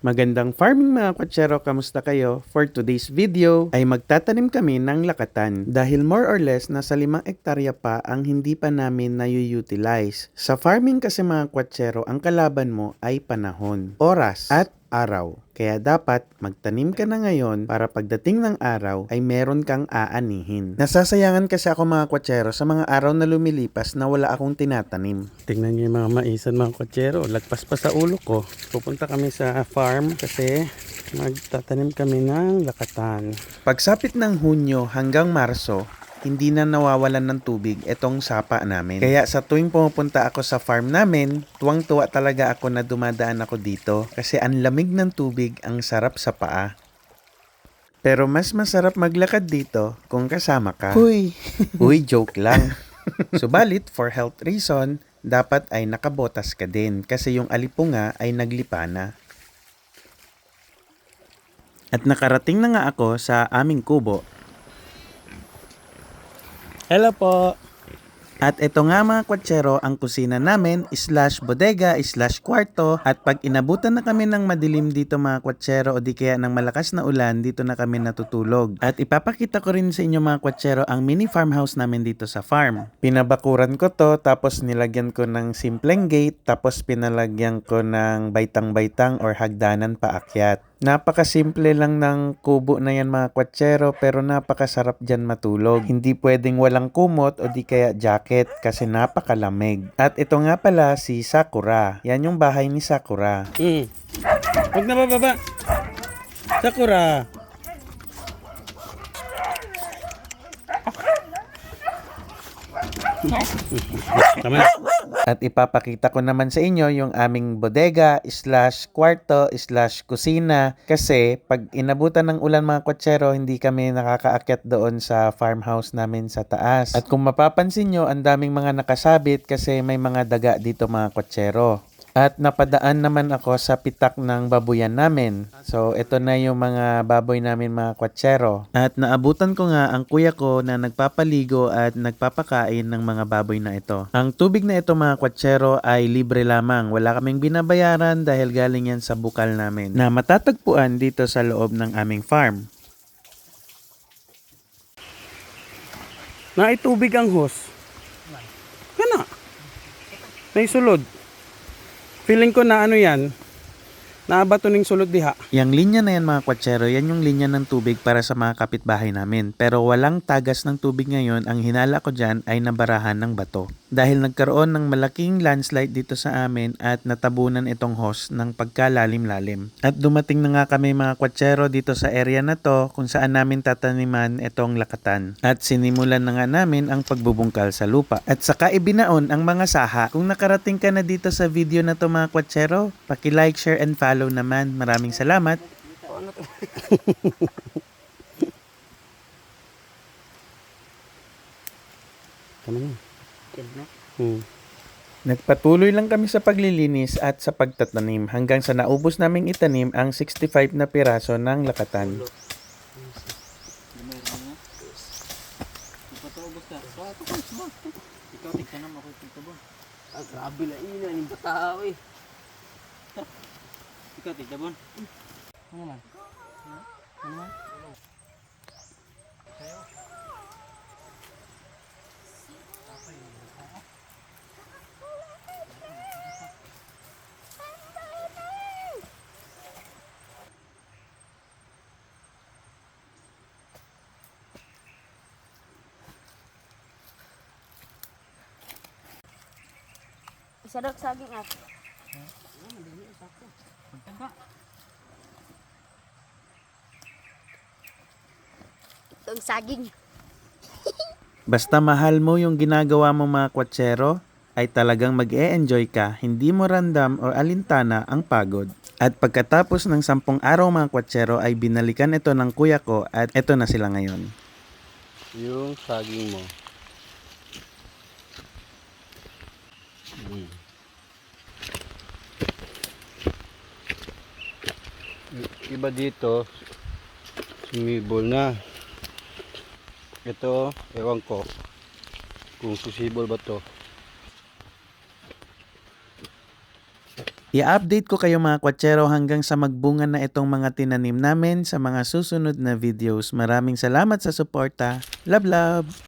Magandang farming mga kwatsero, kamusta kayo? For today's video ay magtatanim kami ng lakatan dahil more or less nasa limang ektarya pa ang hindi pa namin na-utilize. Sa farming kasi mga kwatsero, ang kalaban mo ay panahon, oras at araw. Kaya dapat magtanim ka na ngayon para pagdating ng araw ay meron kang aanihin. Nasasayangan kasi ako mga kwatsero sa mga araw na lumilipas na wala akong tinatanim. Tingnan niyo yung mga maisan mga kwatsero. Lagpas pa sa ulo ko. Pupunta kami sa farm kasi magtatanim kami ng lakatan. Pagsapit ng Hunyo hanggang Marso, hindi na nawawalan ng tubig itong sapa namin. Kaya sa tuwing pumupunta ako sa farm namin, tuwang-tuwa talaga ako na dumadaan ako dito kasi ang lamig ng tubig ang sarap sa paa. Pero mas masarap maglakad dito kung kasama ka. Uy! Uy, joke lang. Subalit, for health reason, dapat ay nakabotas ka din kasi yung alipunga ay naglipa na. At nakarating na nga ako sa aming kubo Hello po. At ito nga mga kwatsero, ang kusina namin slash bodega slash kwarto at pag inabutan na kami ng madilim dito mga kwatsero o di kaya ng malakas na ulan, dito na kami natutulog. At ipapakita ko rin sa inyo mga kwatsero ang mini farmhouse namin dito sa farm. Pinabakuran ko to tapos nilagyan ko ng simpleng gate tapos pinalagyan ko ng baitang-baitang or hagdanan paakyat. Napakasimple lang ng kubo na yan mga kwatsero pero napakasarap dyan matulog. Hindi pwedeng walang kumot o di kaya jacket kasi napakalamig. At ito nga pala si Sakura. Yan yung bahay ni Sakura. Mm. Huwag na bababa. Sakura. Tama. At ipapakita ko naman sa inyo yung aming bodega slash kwarto slash kusina kasi pag inabutan ng ulan mga kwatsero hindi kami nakakaakyat doon sa farmhouse namin sa taas. At kung mapapansin nyo ang daming mga nakasabit kasi may mga daga dito mga kwatsero. At napadaan naman ako sa pitak ng babuyan namin. So, ito na yung mga baboy namin mga kwatsero. At naabutan ko nga ang kuya ko na nagpapaligo at nagpapakain ng mga baboy na ito. Ang tubig na ito mga kwatsero ay libre lamang. Wala kaming binabayaran dahil galing yan sa bukal namin. Na matatagpuan dito sa loob ng aming farm. Naitubig ang hose. Kana. Naisulod. Feeling ko na ano yan, naabato ng sulod diha. Yang linya na yan mga kwatsero, yan yung linya ng tubig para sa mga kapitbahay namin. Pero walang tagas ng tubig ngayon, ang hinala ko dyan ay nabarahan ng bato. Dahil nagkaroon ng malaking landslide dito sa amin at natabunan itong hose ng pagkalalim-lalim. At dumating na nga kami mga kwatsero dito sa area na to kung saan namin tataniman itong lakatan. At sinimulan na nga namin ang pagbubungkal sa lupa. At saka ibinaon ang mga saha. Kung nakarating ka na dito sa video na to mga kwatsero, paki-like, share, and follow naman. Maraming salamat. Na. Hmm. Nagpatuloy lang kami sa paglilinis at sa pagtatanim hanggang sa naubos naming itanim ang 65 na piraso ng lakatan. Ah, grabe na ina, yung tao eh. Ikaw, tigdabon. Ano man? Ano man? Isadok saging ah. Itong saging. Basta mahal mo yung ginagawa mo mga kwatsero, ay talagang mag enjoy ka, hindi mo randam o alintana ang pagod. At pagkatapos ng sampung araw mga kwatsero ay binalikan ito ng kuya ko at ito na sila ngayon. Yung saging mo. Hmm. Iba dito, sumibol na. Ito, ewan ko kung susibol ba to. I-update ko kayo mga kwatsero hanggang sa magbunga na itong mga tinanim namin sa mga susunod na videos. Maraming salamat sa suporta. Love love!